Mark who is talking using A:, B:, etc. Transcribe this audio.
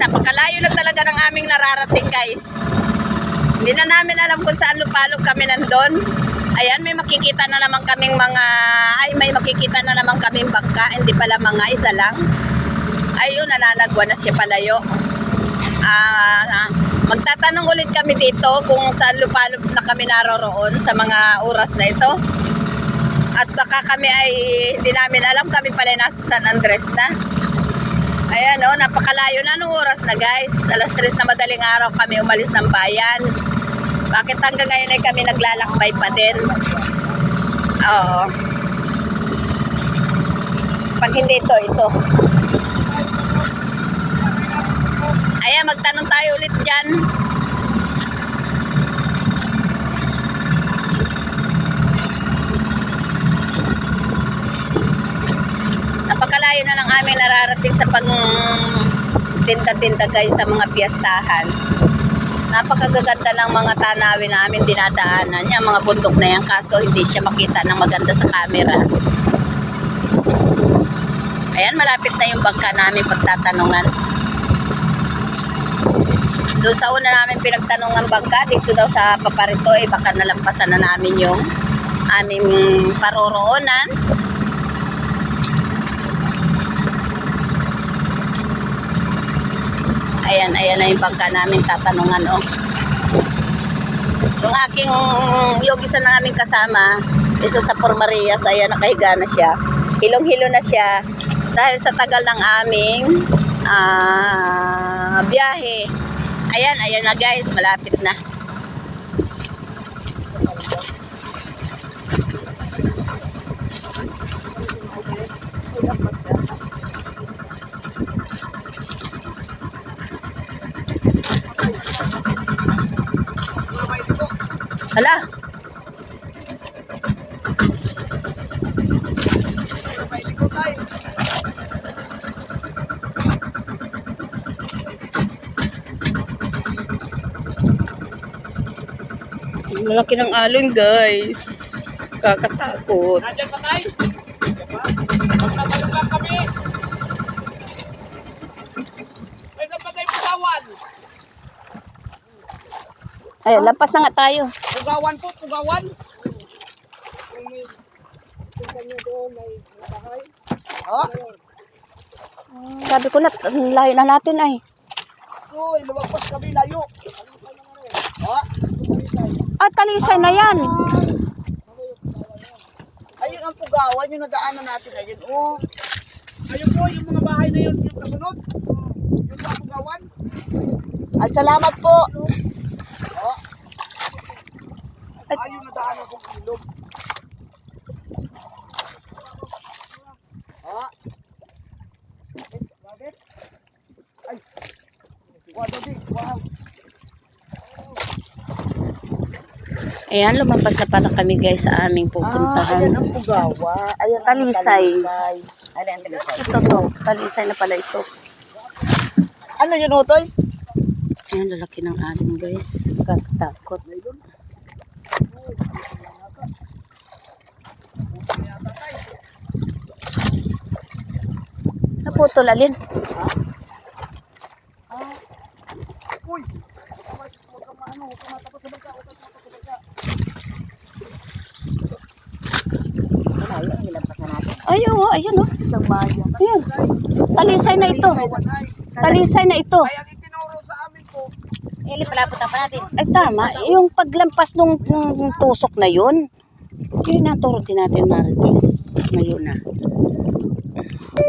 A: napakalayo na talaga ng aming nararating guys. Hindi na namin alam kung saan lupalog kami nandun. Ayan, may makikita na naman kaming mga, ay may makikita na naman kaming bangka, hindi pala mga isa lang. Ayun, nananagwa na siya palayo. Ah, ah, magtatanong ulit kami dito kung saan lupalog na kami naroroon sa mga oras na ito. At baka kami ay hindi namin alam kami pala nasa San Andres na. Ayan oh, napakalayo na nung oras na guys. Alas 3 na madaling araw kami umalis ng bayan. Bakit hanggang ngayon ay kami naglalakbay pa din? Oo. Pag hindi ito, ito. Ayan, magtanong tayo ulit dyan. Napakalayo na ng aming nararating sa pag tinda-tinda guys sa mga piyestahan. Napakagaganda ng mga tanawin na aming dinadaanan. Yung mga bundok na yan kaso hindi siya makita ng maganda sa camera. Ayan, malapit na yung bangka namin pagtatanungan. Doon sa una namin pinagtanungan bangka, dito daw sa Paparito, eh baka nalampasan na namin yung aming paroroonan. Ayan, ayan na yung bangka namin tatanungan, oh. Yung aking, yung isa na naming kasama, isa sa Formarias, ayan, nakahiga na siya. Hilong-hilo na siya dahil sa tagal ng aming ah, biyahe. Ayan, ayan na guys, malapit na. Hala, malaki ng alon guys. Kakatakot.
B: Nandiyan pa tayo? Lang kami. Ay, tayo pugawan?
A: Ayan, lampas na nga tayo.
B: Pugawan po, pugawan. Kung may nyo doon, may bahay. Ha?
A: Sabi ko na, layo na natin ay.
B: Uy, lumagpas kami layo. Ha?
A: Ah, talisay na yan.
B: Ayun ang pugawan, yung nadaanan natin. Ayun, oh. Ayun po, yung mga bahay na yun, yung kasunod. Yung sa pugawan.
A: Ay, salamat po.
B: Ayun, nadaanan kong ilog. Ha? Eh, bakit? Ay. Wow, Dabi. Wow.
A: Ayan, lumampas na pala kami guys sa aming
B: Ah,
A: pupuntahan.
B: ayan ang pugawa. Ayan ang
A: Talisay.
B: talisay. Ayan ang talisay.
A: Ito to, talisay na pala ito.
B: Ano yun, Otoy?
A: Ayan, lalaki ng alon guys. Kakatakot. Naputol alin.
B: Uy! Ayun, na.
A: Ay, oo, ayun oh.
B: Isang bayan.
A: Ayan. Talisay na ito. Talisay na ito.
B: Ay, ang itinuro sa amin po,
A: Eli, palaputan pa natin. Ay, tama. Yung paglampas nung, nung tusok na yun, yun naturo din natin, Marites. Ngayon na.